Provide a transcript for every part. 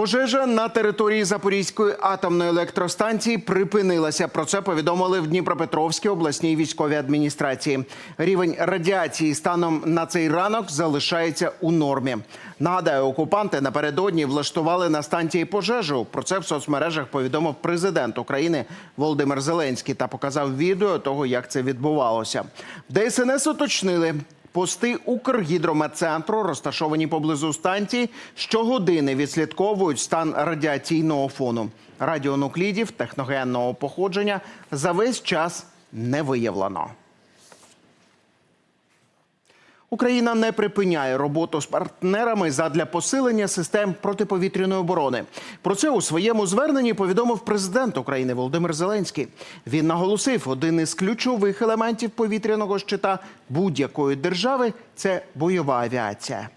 Пожежа на території Запорізької атомної електростанції припинилася. Про це повідомили в Дніпропетровській обласній військовій адміністрації. Рівень радіації станом на цей ранок залишається у нормі. Нагадаю, окупанти напередодні влаштували на станції пожежу. Про це в соцмережах повідомив президент України Володимир Зеленський та показав відео того, як це відбувалося. ДСНС уточнили. Пости Укргідрометцентру, розташовані поблизу станції, щогодини відслідковують стан радіаційного фону. Радіонуклідів техногенного походження за весь час не виявлено. Україна не припиняє роботу з партнерами задля посилення систем протиповітряної оборони. Про це у своєму зверненні повідомив президент України Володимир Зеленський. Він наголосив, один із ключових елементів повітряного щита будь-якої держави це бойова авіація.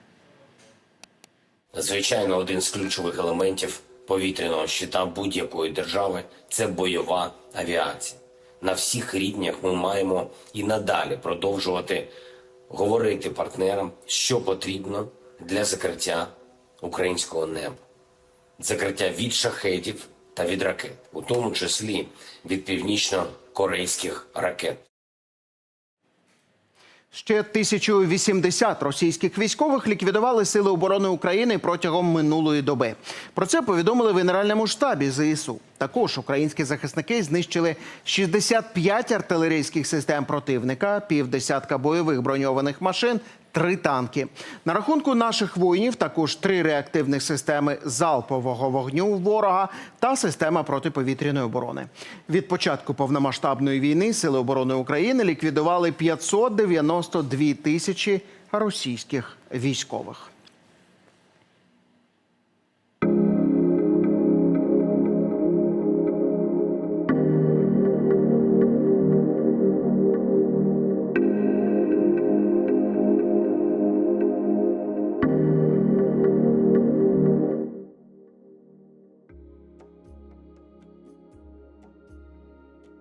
Звичайно, один з ключових елементів повітряного щита будь-якої держави це бойова авіація. На всіх рівнях ми маємо і надалі продовжувати говорити партнерам, що потрібно для закриття українського неба, закриття від шахетів та від ракет, у тому числі від північно-корейських ракет. Ще 1080 російських військових ліквідували сили оборони України протягом минулої доби. Про це повідомили в Генеральному штабі ЗСУ. Також українські захисники знищили 65 артилерійських систем противника, півдесятка бойових броньованих машин, три танки. На рахунку наших воїнів також три реактивних системи залпового вогню ворога та система протиповітряної оборони. Від початку повномасштабної війни сили оборони України ліквідували 592 тисячі російських військових.